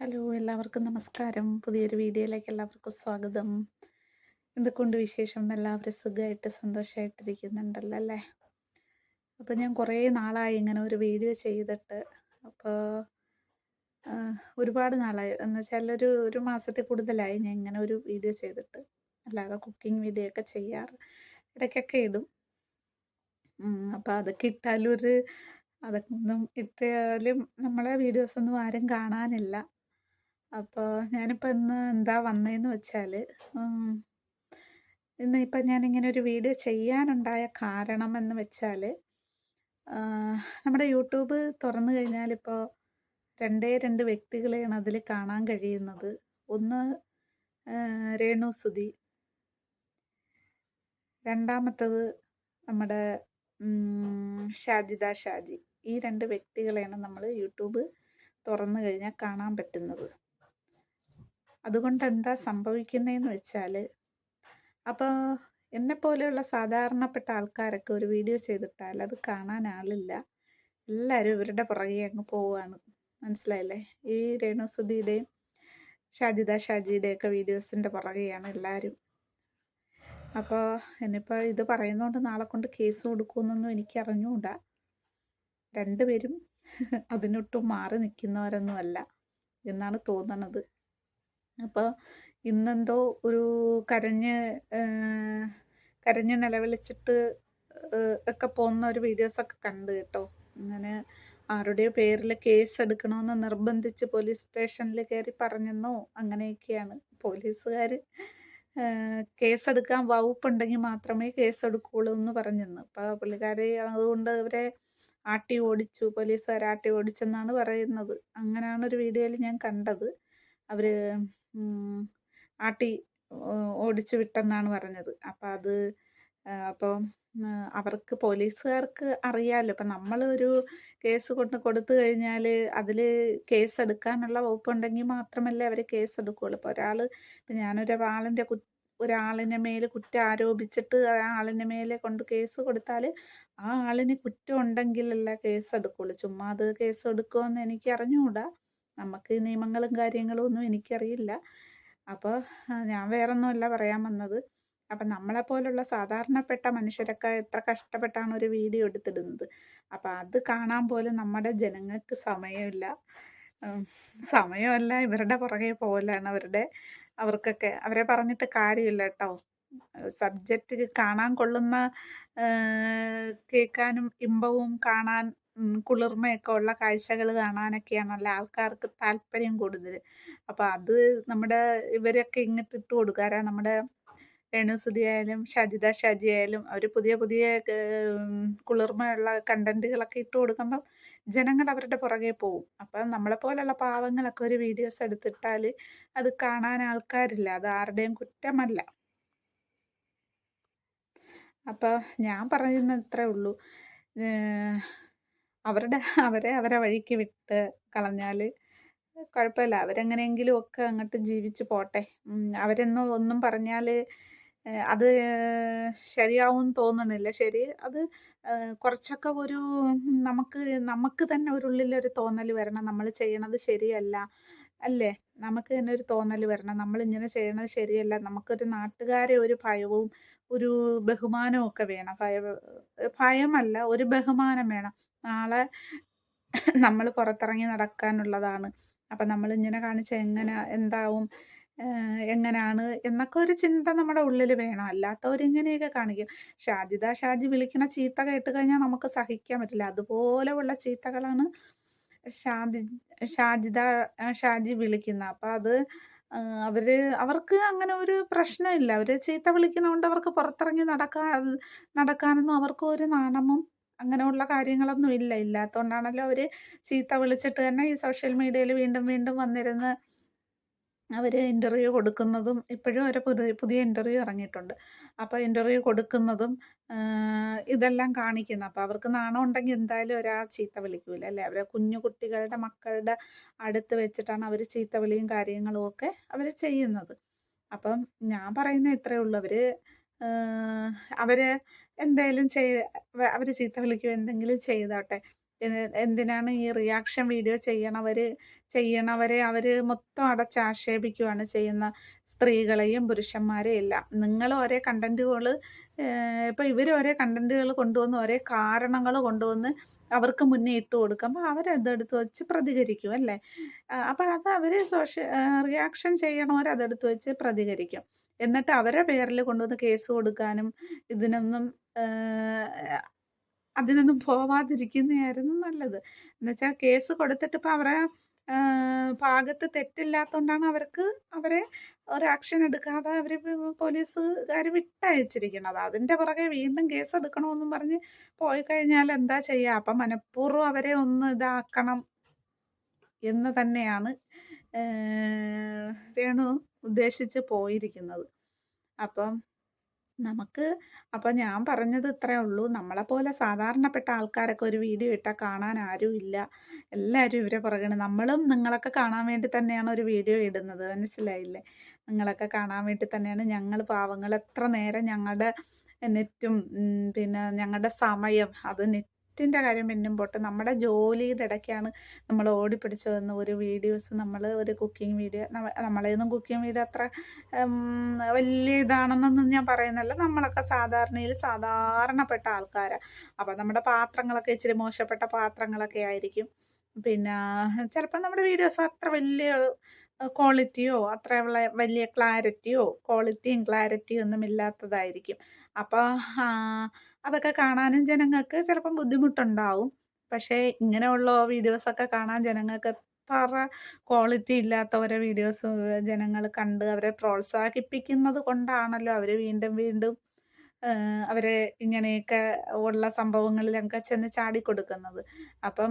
Hello എല്ലാവർക്കും നമസ്കാരം. പുതിയൊരു വീഡിയോയിലേക്ക് എല്ലാവർക്കും സ്വാഗതം. എന്തൊക്കെയുണ്ട് വിശേഷം? എല്ലാവരും സുഖമായിട്ട് സന്തോഷമായിട്ടിരിക്കുന്നുണ്ടല്ലോ അല്ലേ? അപ്പോൾ ഞാൻ കുറേ നാളായി ഇങ്ങനെ ഒരു വീഡിയോ ചെയ്തിട്ട്. അപ്പോൾ ഒരുപാട് നാളായി. എന്ന് വെച്ചാൽ ഒരു ഒരു മാസത്തിൽ കൂടുതലായി ഞാൻ ഇങ്ങനെ ഒരു വീഡിയോ ചെയ്തിട്ട്. അല്ലാതെ കുക്കിംഗ് വീഡിയോ ഒക്കെ ചെയ്യാറ്. ഇടയ്ക്കൊക്കെ ഇടും. അപ്പോൾ അതൊക്കെ ഇട്ടാലും ഒരു അതൊക്കെ ഒന്നും ഇട്ടാലും നമ്മളെ വീഡിയോസൊന്നും ആരും കാണാനില്ല. അപ്പോൾ ഞാനിപ്പോൾ ഇന്ന് എന്താ വന്നതെന്ന് വെച്ചാൽ ഇന്ന് ഇപ്പം ഞാനിങ്ങനെ ഒരു വീഡിയോ ചെയ്യാനുണ്ടായ കാരണം എന്ന് വെച്ചാൽ നമ്മുടെ യൂട്യൂബ് തുറന്നു കഴിഞ്ഞാൽ കഴിഞ്ഞാലിപ്പോൾ രണ്ടേ രണ്ട് വ്യക്തികളെയാണ് അതിൽ കാണാൻ കഴിയുന്നത്. ഒന്ന് രേണു സുധി. രണ്ടാമത്തത് നമ്മുടെ ഷാജിദ ഷാജി. ഈ രണ്ട് വ്യക്തികളെയാണ് നമ്മൾ യൂട്യൂബ് തുറന്നു കഴിഞ്ഞാൽ കാണാൻ പറ്റുന്നത്. അതുകൊണ്ട് എന്താ സംഭവിക്കുന്നതെന്ന് വെച്ചാൽ അപ്പോൾ എന്നെപ്പോലെയുള്ള സാധാരണപ്പെട്ട ആൾക്കാരൊക്കെ ഒരു വീഡിയോ ചെയ്തിട്ടാൽ അത് കാണാൻ ആളില്ല. എല്ലാവരും ഇവരുടെ പുറകെ അങ്ങ് പോവുകയാണ് മനസ്സിലായില്ലേ? ഈ രേണുസുധിയുടെയും ഷാജിദ ഷാജിയുടെയൊക്കെ വീഡിയോസിന്റെ പുറകെയാണ് എല്ലാവരും അപ്പോൾ എന്നിപ്പോൾ ഇത് പറയുന്നതുകൊണ്ട് നാളെ കൊണ്ട് കേസ് കൊടുക്കുമെന്നൊന്നും എനിക്ക് അറിഞ്ഞുകൂടാ രണ്ടുപേരും അതിനൊട്ടും മാറി നിൽക്കുന്നവരൊന്നുമല്ല എന്നാണ് തോന്നണത്. അപ്പോൾ ഇന്നെന്തോ ഒരു കരഞ്ഞ് കരഞ്ഞ് നിലവിളിച്ചിട്ട് ഒക്കെ പോകുന്ന ഒരു വീഡിയോസൊക്കെ കണ്ടു കേട്ടോ. അങ്ങനെ ആരുടെയോ പേരിൽ കേസ് എടുക്കണമെന്ന് നിർബന്ധിച്ച് പോലീസ് സ്റ്റേഷനിൽ കയറി പറഞ്ഞെന്നോ? അങ്ങനെയൊക്കെയാണ്. പോലീസുകാർ കേസെടുക്കാൻ വകുപ്പുണ്ടെങ്കിൽ മാത്രമേ കേസെടുക്കുകയുള്ളൂ എന്ന് പറഞ്ഞെന്ന്. അപ്പോൾ പുള്ളിക്കാരെ അതുകൊണ്ട് അവരെ ആട്ടി ഓടിച്ചു പോലീസുകാർ ആട്ടി ഓടിച്ചെന്നാണ് പറയുന്നത്. അങ്ങനെയാണ് ഒരു വീഡിയോയിൽ ഞാൻ കണ്ടത്. അവർ ആട്ടി ഓടിച്ചു വിട്ടെന്നാണ് പറഞ്ഞത്. അപ്പം അത് അപ്പോൾ അവർക്ക് പോലീസുകാർക്ക് അറിയാമല്ലോ ഇപ്പം നമ്മളൊരു കേസ് കൊണ്ട് കൊടുത്തു കഴിഞ്ഞാൽ അതിൽ കേസ് എടുക്കാനുള്ള വകുപ്പുണ്ടെങ്കിൽ മാത്രമല്ലേ അവർ കേസ് എടുക്കുകയുള്ളൂ ഇപ്പോൾ ഒരാൾ ഇപ്പം ഞാനൊരു ആളിന്റെ കു ഒരാളിനെ മേൽ കുറ്റം ആരോപിച്ചിട്ട് ആ ആളിന്റെ മേലെ കൊണ്ട് കേസ് കൊടുത്താൽ ആ ആളിന് കുറ്റം ഉണ്ടെങ്കിലല്ല കേസ് എടുക്കുകയുള്ളൂ ചുമ്മാ അത് കേസ് എടുക്കുമെന്ന് എനിക്ക് അറിഞ്ഞുകൂടാ നമുക്ക് നിയമങ്ങളും കാര്യങ്ങളും ഒന്നും എനിക്കറിയില്ല. അപ്പോൾ ഞാൻ വേറെ ഒന്നുമല്ല പറയാൻ വന്നത്. അപ്പം നമ്മളെപ്പോലുള്ള സാധാരണപ്പെട്ട മനുഷ്യരൊക്കെ എത്ര കഷ്ടപ്പെട്ടാണ് ഒരു വീഡിയോ എടുത്തിടുന്നത്. അപ്പം അത് കാണാൻ പോലും നമ്മുടെ ജനങ്ങൾക്ക് സമയമില്ല. സമയമല്ല ഇവരുടെ പുറകെ പോകലാണ് അവരുടെ അവർക്കൊക്കെ അവരെ പറഞ്ഞിട്ട് കാര്യമില്ല കേട്ടോ. സബ്ജക്റ്റ് കാണാൻ കൊള്ളുന്ന കേൾക്കാനും ഇമ്പവും കാണാൻ കുളിർമയൊക്കെ ഉള്ള കാഴ്ചകൾ കാണാനൊക്കെയാണല്ലോ ആൾക്കാർക്ക് താല്പര്യം കൂടുതൽ അപ്പോൾ അത് നമ്മുടെ ഇവരൊക്കെ ഇങ്ങോട്ട് ഇട്ട് കൊടുക്കാറാ നമ്മുടെ രേണുസുതി ആയാലും ഷജിത ഷാജി ആയാലും അവർ പുതിയ പുതിയ കുളിർമയുള്ള കണ്ടന്റുകളൊക്കെ ഇട്ട് കൊടുക്കുമ്പം ജനങ്ങൾ അവരുടെ പുറകെ പോവും. അപ്പം നമ്മളെപ്പോലുള്ള പാവങ്ങളൊക്കെ ഒരു വീഡിയോസ് എടുത്തിട്ടാൽ അത് കാണാൻ ആൾക്കാരില്ല. അത് ആരുടെയും കുറ്റമല്ല. അപ്പോൾ ഞാൻ പറയുന്നത് ഇത്രേ ഉള്ളൂ. അവരുടെ അവരെ അവരെ വഴിക്ക് വിട്ട് കളഞ്ഞാൽ കുഴപ്പമില്ല. അവരെങ്ങനെയെങ്കിലും ഒക്കെ അങ്ങോട്ട് ജീവിച്ച് പോട്ടെ. അവരെന്നും ഒന്നും പറഞ്ഞാൽ അത് ശരിയാവും തോന്നണില്ല. ശരി അത് കുറച്ചൊക്കെ ഒരു നമുക്ക് നമുക്ക് തന്നെ ഒരു ഉള്ളിലൊരു തോന്നൽ വരണം. നമ്മൾ ചെയ്യണത് ശരിയല്ല. അല്ലേ? നമുക്ക് തന്നെ ഒരു തോന്നൽ വരണം. നമ്മൾ ഇങ്ങനെ ചെയ്യണത് ശരിയല്ല. നമുക്കൊരു നാട്ടുകാരെ ഒരു ഭയവും ഒരു ബഹുമാനവും ഒക്കെ വേണം. ഭയ ഭയമല്ല ഒരു ബഹുമാനം വേണം. നാളെ നമ്മൾ പുറത്തിറങ്ങി നടക്കാനുള്ളതാണ്. അപ്പം നമ്മൾ ഇങ്ങനെ കാണിച്ച എങ്ങനെ എന്താവും എങ്ങനെയാണ് എന്നൊക്കെ ഒരു ചിന്ത നമ്മുടെ ഉള്ളിൽ വേണം. അല്ലാത്തവരിങ്ങനെയൊക്കെ കാണിക്കും. ഷാജിദ ഷാജി വിളിക്കണ ചീത്ത കേട്ട് കഴിഞ്ഞാൽ നമുക്ക് സഹിക്കാൻ പറ്റില്ല. അതുപോലെയുള്ള ചീത്തകളാണ് ഷാജി ഷാജിദ ഷാജി വിളിക്കുന്നത് അപ്പം അത് അവർ അവർക്ക് അങ്ങനെ ഒരു പ്രശ്നമില്ല. അവർ ചീത്ത വിളിക്കുന്നതുകൊണ്ട് അവർക്ക് പുറത്തിറങ്ങി നടക്കാൻ നടക്കാനൊന്നും അവർക്ക് ഒരു നാണമും അങ്ങനെയുള്ള കാര്യങ്ങളൊന്നും ഇല്ല. ഇല്ലാത്തതുകൊണ്ടാണല്ലോ അവർ ചീത്ത വിളിച്ചിട്ട് തന്നെ ഈ സോഷ്യൽ മീഡിയയിൽ വീണ്ടും വീണ്ടും വന്നിരുന്ന് അവർ ഇന്റർവ്യൂ കൊടുക്കുന്നതും ഇപ്പോഴും ഒരു പുതിയ പുതിയ ഇന്റർവ്യൂ ഇറങ്ങിയിട്ടുണ്ട്. അപ്പോൾ ഇന്റർവ്യൂ കൊടുക്കുന്നതും ഇതെല്ലാം കാണിക്കുന്നു. അപ്പോൾ അവർക്ക് നാണം ഉണ്ടെങ്കിൽ എന്തായാലും ഒരാൾ ചീത്ത വിളിക്കൂല അല്ലേ? അവരെ കുഞ്ഞു കുട്ടികളുടെ മക്കളുടെ അടുത്ത് വെച്ചിട്ടാണ് അവർ ചീത്ത വിളിയും കാര്യങ്ങളും ഒക്കെ അവർ ചെയ്യുന്നത്. അപ്പം ഞാൻ പറയുന്ന ഇത്രയേ ഉള്ളൂ. അവർ അവർ എന്തെങ്കിലും ചെയ് അവർ ചീത്ത വിളിക്കുകയോ എന്തെങ്കിലും ചെയ്തോട്ടെ. എന്തിനാണ് ഈ റിയാക്ഷൻ വീഡിയോ ചെയ്യണവർ ചെയ്യണവരെ അവർ മൊത്തം അടച്ചാക്ഷേപിക്കുകയാണ് ചെയ്യുന്ന സ്ത്രീകളെയും പുരുഷന്മാരെയും എല്ലാം നിങ്ങൾ ഒരേ കണ്ടന്റുകൾ ഇപ്പോൾ ഇവർ ഒരേ കണ്ടന്റുകൾ കൊണ്ടുവന്ന് ഒരേ കാരണങ്ങൾ കൊണ്ടുവന്ന് അവർക്ക് മുന്നേ ഇട്ട് കൊടുക്കുമ്പോൾ അവരതെടുത്ത് വെച്ച് പ്രതികരിക്കും അല്ലേ? അപ്പോൾ അത് അവർ സോഷ്യ റിയാക്ഷൻ ചെയ്യണവർ അതെടുത്ത് വെച്ച് പ്രതികരിക്കും. എന്നിട്ട് അവരുടെ പേരിൽ കൊണ്ടുവന്ന് കേസ് കൊടുക്കാനും ഇതിനൊന്നും അതിനൊന്നും പോവാതിരിക്കുന്നതായിരുന്നു നല്ലത്. എന്നുവെച്ചാൽ കേസ് കൊടുത്തിട്ട് അവരെ ഭാഗത്ത് തെറ്റില്ലാത്തതുകൊണ്ടാണ് അവർക്ക് അവരെ ഒരു ആക്ഷൻ എടുക്കാതെ അവർ പോലീസുകാർ വിട്ടയച്ചിരിക്കുന്നത്. അതിന്റെ പുറകെ വീണ്ടും കേസ് എടുക്കണമെന്നും പറഞ്ഞ് പോയി കഴിഞ്ഞാൽ എന്താ ചെയ്യുക അപ്പം മനഃപൂർവം അവരെ ഒന്ന് ഇതാക്കണം എന്ന് തന്നെയാണ് രേണു ഉദ്ദേശിച്ച് പോയിരിക്കുന്നത്. അപ്പം നമുക്ക് അപ്പോൾ ഞാൻ പറഞ്ഞത് ഇത്രേ ഉള്ളൂ. നമ്മളെപ്പോലെ സാധാരണപ്പെട്ട ആൾക്കാരൊക്കെ ഒരു വീഡിയോ ഇട്ടാൽ കാണാൻ ആരും ഇല്ല. എല്ലാവരും ഇവരെ പുറകെയാണ്. നമ്മളും നിങ്ങളൊക്കെ കാണാൻ വേണ്ടി തന്നെയാണ് ഒരു വീഡിയോ ഇടുന്നത്. മനസ്സിലായില്ലേ? നിങ്ങളൊക്കെ കാണാൻ വേണ്ടി തന്നെയാണ് ഞങ്ങൾ പാവങ്ങൾ. എത്ര നേരം ഞങ്ങളുടെ നെറ്റും പിന്നെ ഞങ്ങളുടെ സമയം അത് നെറ്റിന്റെ കാര്യം പിന്നും പോട്ടെ. നമ്മുടെ ജോലിയുടെ ഇടയ്ക്കാണ് നമ്മൾ ഓടിപ്പിടിച്ച് ഒരു വീഡിയോസ് നമ്മൾ ഒരു കുക്കിംഗ് വീഡിയോ നമ്മളേന്നും കുക്കിംഗ് വീഡിയോ അത്ര വലിയ ഇതാണെന്നൊന്നും ഞാൻ പറയുന്നില്ല നമ്മളൊക്കെ സാധാരണയിൽ സാധാരണപ്പെട്ട ആൾക്കാരാണ് അപ്പം നമ്മുടെ പാത്രങ്ങളൊക്കെ ഇച്ചിരി മോശപ്പെട്ട പാത്രങ്ങളൊക്കെ ആയിരിക്കും. പിന്നെ ചിലപ്പോൾ നമ്മുടെ വീഡിയോസ് അത്ര വലിയ ക്വാളിറ്റിയോ അത്ര വലിയ ക്ലാരിറ്റിയോ ക്വാളിറ്റിയും ക്ലാരിറ്റിയും ഒന്നും ഇല്ലാത്തതായിരിക്കും. അപ്പോൾ അതൊക്കെ കാണാനും ജനങ്ങൾക്ക് ചിലപ്പം ബുദ്ധിമുട്ടുണ്ടാവും. പക്ഷേ ഇങ്ങനെയുള്ള വീഡിയോസൊക്കെ കാണാൻ ജനങ്ങൾക്ക് എത്ര ക്വാളിറ്റി ഇല്ലാത്ത ഓരോ വീഡിയോസ് ജനങ്ങൾ കണ്ട് അവരെ പ്രോത്സാഹിപ്പിക്കുന്നത് കൊണ്ടാണല്ലോ അവർ വീണ്ടും വീണ്ടും അവരെ ഇങ്ങനെയൊക്കെ ഉള്ള സംഭവങ്ങളിലൊക്കെ ചെന്ന് ചാടിക്കൊടുക്കുന്നത്. അപ്പം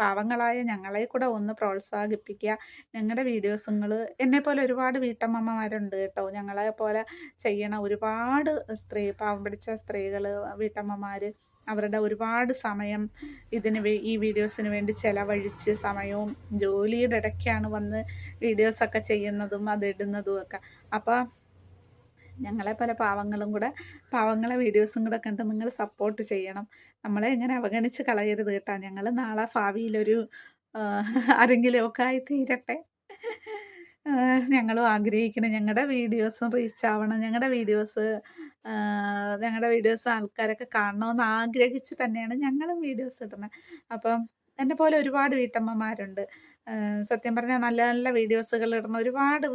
പാവങ്ങളായ ഞങ്ങളെ കൂടെ ഒന്ന് പ്രോത്സാഹിപ്പിക്കുക. ഞങ്ങളുടെ വീഡിയോസുകൾ എന്നെ എന്നെപ്പോലെ ഒരുപാട് വീട്ടമ്മമാരുണ്ട് കേട്ടോ. ഞങ്ങളെ പോലെ ചെയ്യണ ഒരുപാട് സ്ത്രീ പാവം പിടിച്ച സ്ത്രീകൾ വീട്ടമ്മമാർ അവരുടെ ഒരുപാട് സമയം ഇതിന് ഈ വീഡിയോസിന് വേണ്ടി ചിലവഴിച്ച് സമയവും ജോലിയുടെ ഇടയ്ക്കാണ് വന്ന് വീഡിയോസൊക്കെ ചെയ്യുന്നതും അത് ഇടുന്നതും ഒക്കെ. അപ്പോൾ ഞങ്ങളെ പല പാവങ്ങളും കൂടെ പാവങ്ങളെ വീഡിയോസും കൂടെ കണ്ട് നിങ്ങൾ സപ്പോർട്ട് ചെയ്യണം. നമ്മളെ ഇങ്ങനെ അവഗണിച്ച് കളയരുത് കേട്ടോ. ഞങ്ങൾ നാളെ ഭാവിയിലൊരു ആരെങ്കിലുമൊക്കെ ആരെങ്കിലും ആയി തീരട്ടെ. ഞങ്ങളും ആഗ്രഹിക്കണം. ഞങ്ങളുടെ വീഡിയോസും റീച്ച് ആവണം. ഞങ്ങളുടെ വീഡിയോസ് ഞങ്ങളുടെ വീഡിയോസ് ആൾക്കാരൊക്കെ കാണണമെന്ന് ആഗ്രഹിച്ച് തന്നെയാണ് ഞങ്ങളും വീഡിയോസ് ഇടുന്നത് അപ്പം എന്നെ പോലെ ഒരുപാട് വീട്ടമ്മമാരുണ്ട്. സത്യം പറഞ്ഞാൽ നല്ല നല്ല വീഡിയോസുകൾ ഇടുന്ന ഒരുപാട്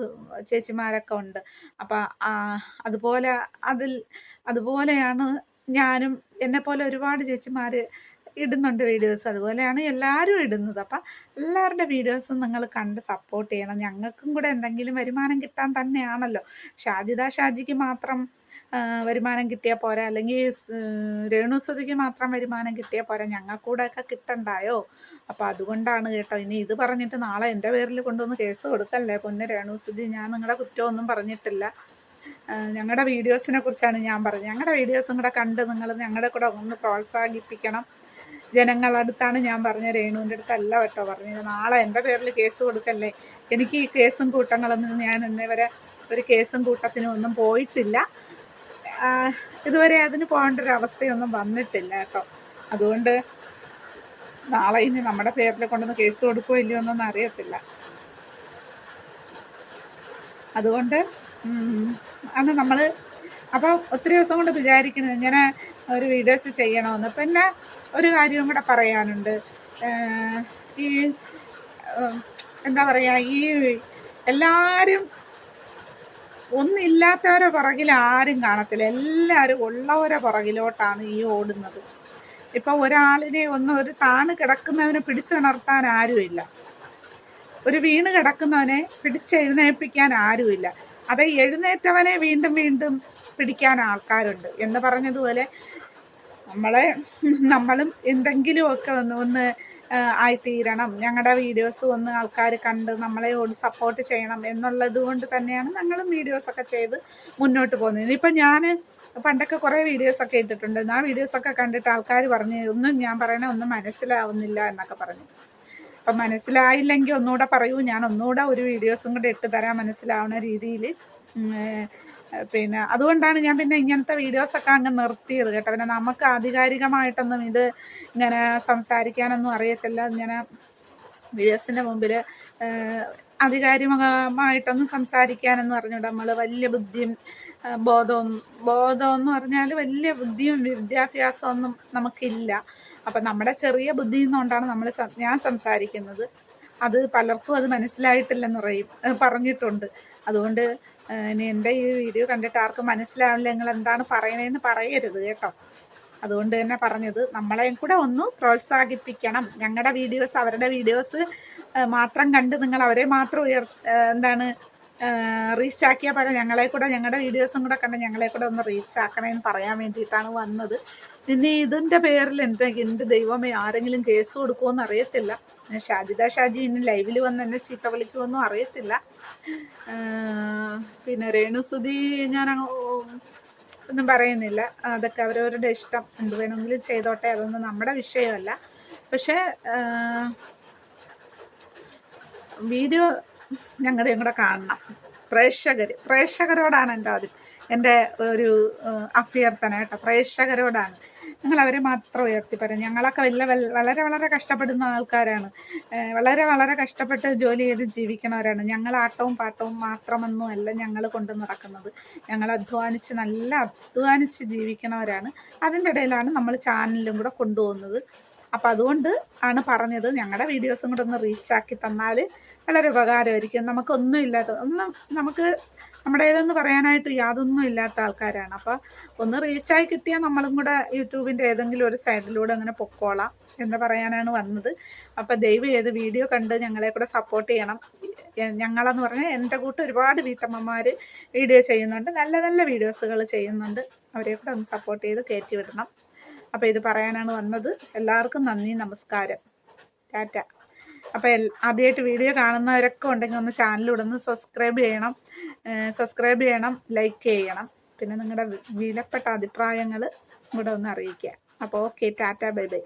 ചേച്ചിമാരൊക്കെ ഉണ്ട്. അപ്പം അതുപോലെ അതിൽ അതുപോലെയാണ് ഞാനും എന്നെപ്പോലെ ഒരുപാട് ചേച്ചിമാർ ഇടുന്നുണ്ട് വീഡിയോസ്. അതുപോലെയാണ് എല്ലാവരും ഇടുന്നത്. അപ്പം എല്ലാവരുടെ വീഡിയോസും നിങ്ങൾ കണ്ട് സപ്പോർട്ട് ചെയ്യണം. ഞങ്ങൾക്കും കൂടെ എന്തെങ്കിലും വരുമാനം കിട്ടാൻ തന്നെയാണല്ലോ. ഷാജിദ ഷാജിക്ക് മാത്രം വരുമാനം കിട്ടിയാൽ പോരാ. അല്ലെങ്കിൽ രേണുസുതിക്ക് മാത്രം വരുമാനം കിട്ടിയാൽ പോരാ. ഞങ്ങൾക്കൂടെ ഒക്കെ കിട്ടണ്ടായോ? അപ്പോൾ അതുകൊണ്ടാണ് കേട്ടോ. ഇനി ഇത് പറഞ്ഞിട്ട് നാളെ എന്റെ പേരിൽ കൊണ്ടുവന്ന് കേസ് കൊടുക്കല്ലേ? പൊന്ന് രേണുസുതി ഞാൻ നിങ്ങളുടെ കുറ്റമൊന്നും പറഞ്ഞിട്ടില്ല. ഞങ്ങളുടെ വീഡിയോസിനെ കുറിച്ചാണ് ഞാൻ പറഞ്ഞത്. ഞങ്ങളുടെ വീഡിയോസും കൂടെ കണ്ട് നിങ്ങൾ ഞങ്ങളുടെ കൂടെ ഒന്ന് പ്രോത്സാഹിപ്പിക്കണം. ജനങ്ങളടുത്താണ് ഞാൻ പറഞ്ഞ രേണുവിന്റെ അടുത്തല്ല കേട്ടോ പറഞ്ഞത്. നാളെ എന്റെ പേരിൽ കേസ് കൊടുക്കല്ലേ? എനിക്ക് ഈ കേസും കൂട്ടങ്ങളൊന്നും ഞാൻ ഇന്നേ വരെ ഒരു കേസും കൂട്ടത്തിനും ഒന്നും പോയിട്ടില്ല. ഇതുവരെ അതിന് പോകേണ്ട ഒരു അവസ്ഥയൊന്നും വന്നിട്ടില്ല കേട്ടോ. അതുകൊണ്ട് നാളെ ഇനി നമ്മുടെ പേരിൽ കൊണ്ടുവന്ന് കേസ് കൊടുക്കുമോ ഇല്ലയോ എന്നൊന്നും അറിയത്തില്ല. അതുകൊണ്ട് അന്ന് നമ്മൾ അപ്പോൾ ഒത്തിരി ദിവസം കൊണ്ട് വിചാരിക്കുന്നത് ഇങ്ങനെ ഒരു വീഡിയോസ് ചെയ്യണമെന്ന്. പിന്നെ ഒരു കാര്യവും കൂടെ പറയാനുണ്ട്. ഈ എന്താ പറയുക ഈ എല്ലാവരും ഒന്നില്ലാത്തവരെ പുറകിൽ ആരും കാണത്തില്ല. എല്ലാവരും ഉള്ളവരെ പുറകിലോട്ടാണ് ഈ ഓടുന്നത്. ഇപ്പൊ ഒരാളിനെ ഒന്ന് ഒരു താണ് കിടക്കുന്നവനെ പിടിച്ചുണർത്താൻ ആരുമില്ല. ഒരു വീണ് കിടക്കുന്നവനെ പിടിച്ചെഴുന്നേൽപ്പിക്കാൻ ആരുമില്ല. അത് എഴുന്നേറ്റവനെ വീണ്ടും വീണ്ടും പിടിക്കാൻ ആൾക്കാരുണ്ട്. എന്ന് പറഞ്ഞതുപോലെ നമ്മളെ നമ്മളും എന്തെങ്കിലുമൊക്കെ ഒന്ന് ഒന്ന് ആയിത്തീരണം. ഞങ്ങളുടെ വീഡിയോസ് ഒന്ന് ആൾക്കാർ കണ്ട് നമ്മളെ സപ്പോർട്ട് ചെയ്യണം എന്നുള്ളത് കൊണ്ട് തന്നെയാണ് ഞങ്ങളും വീഡിയോസൊക്കെ ചെയ്ത് മുന്നോട്ട് പോകുന്നത്. ഇനിയിപ്പം ഞാൻ പണ്ടൊക്കെ കുറേ വീഡിയോസൊക്കെ ഇട്ടിട്ടുണ്ട്. ആ വീഡിയോസൊക്കെ കണ്ടിട്ട് ആൾക്കാർ പറഞ്ഞ് ഒന്നും ഞാൻ പറയണ ഒന്നും മനസ്സിലാവുന്നില്ല എന്നൊക്കെ പറഞ്ഞു. അപ്പം മനസ്സിലായില്ലെങ്കിൽ ഒന്നുകൂടെ പറയൂ. ഞാൻ ഒന്നുകൂടെ ഒരു വീഡിയോസും കൂടെ ഇട്ട് തരാൻ മനസ്സിലാവുന്ന രീതിയിൽ പിന്നെ അതുകൊണ്ടാണ് ഞാൻ പിന്നെ ഇങ്ങനത്തെ വീഡിയോസൊക്കെ അങ്ങ് നിർത്തിയത് കേട്ടോ. പിന്നെ നമുക്ക് ആധികാരികമായിട്ടൊന്നും ഇത് ഇങ്ങനെ സംസാരിക്കാനൊന്നും അറിയത്തില്ല. ഇങ്ങനെ വീഡിയോസിന്റെ മുമ്പിൽ ആധികാരികമായിട്ടൊന്നും സംസാരിക്കാനെന്ന് പറഞ്ഞുകൊണ്ട് നമ്മൾ വലിയ ബുദ്ധിയും ബോധവും ബോധം എന്ന് പറഞ്ഞാൽ വലിയ ബുദ്ധിയും വിദ്യാഭ്യാസമൊന്നും നമുക്കില്ല. അപ്പം നമ്മുടെ ചെറിയ ബുദ്ധി നിന്നുകൊണ്ടാണ് നമ്മൾ ഞാൻ സംസാരിക്കുന്നത്. അത് പലർക്കും അത് മനസ്സിലായിട്ടില്ലെന്ന് പറയും പറഞ്ഞിട്ടുണ്ട്. അതുകൊണ്ട് എന്റെ ഈ വീഡിയോ കണ്ടിട്ട് ആർക്കും മനസ്സിലാവില്ല നിങ്ങൾ എന്താണ് പറയണതെന്ന് പറയരുത് കേട്ടോ. അതുകൊണ്ട് തന്നെ പറഞ്ഞത് നമ്മളെയും കൂടെ ഒന്ന് പ്രോത്സാഹിപ്പിക്കണം. ഞങ്ങളുടെ വീഡിയോസ് അവരുടെ വീഡിയോസ് മാത്രം കണ്ട് നിങ്ങൾ അവരെ മാത്രം ഉയർ എന്താണ് റീച്ച് ആക്കിയാൽ പോലെ ഞങ്ങളെ കൂടെ ഞങ്ങളുടെ വീഡിയോസും കൂടെ കണ്ട് ഞങ്ങളെ കൂടെ ഒന്ന് റീച്ച് ആക്കണമെന്ന് പറയാൻ വേണ്ടിയിട്ടാണ് വന്നത്. പിന്നെ ഇതിന്റെ പേരിൽ എന്റെ എന്റെ ദൈവമേ? ആരെങ്കിലും കേസ് കൊടുക്കുമെന്ന് അറിയത്തില്ല. ഷാജിദ ഷാജി ഇനി ലൈവിൽ വന്ന് എന്നെ ചീത്ത വിളിക്കുമെന്നും അറിയത്തില്ല. പിന്നെ രേണുസുതി ഞാൻ ഒന്നും പറയുന്നില്ല. അതൊക്കെ അവരവരുടെ ഇഷ്ടം. എന്ത് വേണമെങ്കിലും ചെയ്തോട്ടെ. അതൊന്നും നമ്മുടെ വിഷയമല്ല. പക്ഷേ വീഡിയോ ഞങ്ങളുടെയും കൂടെ കാണണം. പ്രേക്ഷകർ പ്രേക്ഷകരോടാണ് എന്റെ ആദ്യം എന്റെ ഒരു അഭ്യർത്ഥന കേട്ടോ. പ്രേക്ഷകരോടാണ്. നിങ്ങൾ അവരെ മാത്രം ഉയർത്തി പറയും. ഞങ്ങളൊക്കെ വലിയ വളരെ വളരെ കഷ്ടപ്പെടുന്ന ആൾക്കാരാണ്. വളരെ വളരെ കഷ്ടപ്പെട്ട് ജോലി ചെയ്ത് ജീവിക്കുന്നവരാണ് ഞങ്ങൾ ആട്ടവും പാട്ടവും മാത്രമൊന്നും അല്ല ഞങ്ങൾ കൊണ്ട് നടക്കുന്നത്. ഞങ്ങൾ അധ്വാനിച്ച് നല്ല അധ്വാനിച്ച് ജീവിക്കുന്നവരാണ് അതിന്റെ ഇടയിലാണ് നമ്മൾ ചാനലിലും കൂടെ കൊണ്ടുപോകുന്നത്. അപ്പം അതുകൊണ്ട് ആണ് പറഞ്ഞത് ഞങ്ങളുടെ വീഡിയോസും കൂടെ ഒന്ന് റീച്ചാക്കി തന്നാൽ വളരെ ഉപകാരമായിരിക്കും. നമുക്കൊന്നും ഇല്ലാത്ത ഒന്നും നമുക്ക് നമ്മുടേതെന്ന് പറയാനായിട്ട് യാതൊന്നും ഇല്ലാത്ത ആൾക്കാരാണ്. അപ്പോൾ ഒന്ന് റീച്ചായി കിട്ടിയാൽ നമ്മളും കൂടെ യൂട്യൂബിന്റെ ഏതെങ്കിലും ഒരു സൈഡിലൂടെ അങ്ങനെ പൊക്കോളാം എന്ന് പറയാനാണ് വന്നത്. അപ്പോൾ ദയവ് ചെയ്ത് വീഡിയോ കണ്ട് ഞങ്ങളെ കൂടെ സപ്പോർട്ട് ചെയ്യണം. ഞങ്ങളെന്ന് പറഞ്ഞാൽ എന്റെ കൂട്ട് ഒരുപാട് വീട്ടമ്മമാർ വീഡിയോ ചെയ്യുന്നുണ്ട്. നല്ല നല്ല വീഡിയോസുകൾ ചെയ്യുന്നുണ്ട്. അവരെ കൂടെ ഒന്ന് സപ്പോർട്ട് ചെയ്ത് കയറ്റി വിടണം. അപ്പോൾ ഇത് പറയാനാണ് വന്നത്. എല്ലാവർക്കും നന്ദി നമസ്കാരം. ടാറ്റ. അപ്പോൾ ആദ്യമായിട്ട് വീഡിയോ കാണുന്നവരൊക്കെ ഉണ്ടെങ്കിൽ ഒന്ന് ചാനലിലൂടെ ഒന്ന് സബ്സ്ക്രൈബ് ചെയ്യണം. സബ്സ്ക്രൈബ് ചെയ്യണം ലൈക്ക് ചെയ്യണം. പിന്നെ നിങ്ങളുടെ വിലപ്പെട്ട അഭിപ്രായങ്ങൾ ഇവിടെ ഒന്ന് അറിയിക്കുക. അപ്പോൾ ഓക്കെ ടാറ്റ ബൈ ബൈ.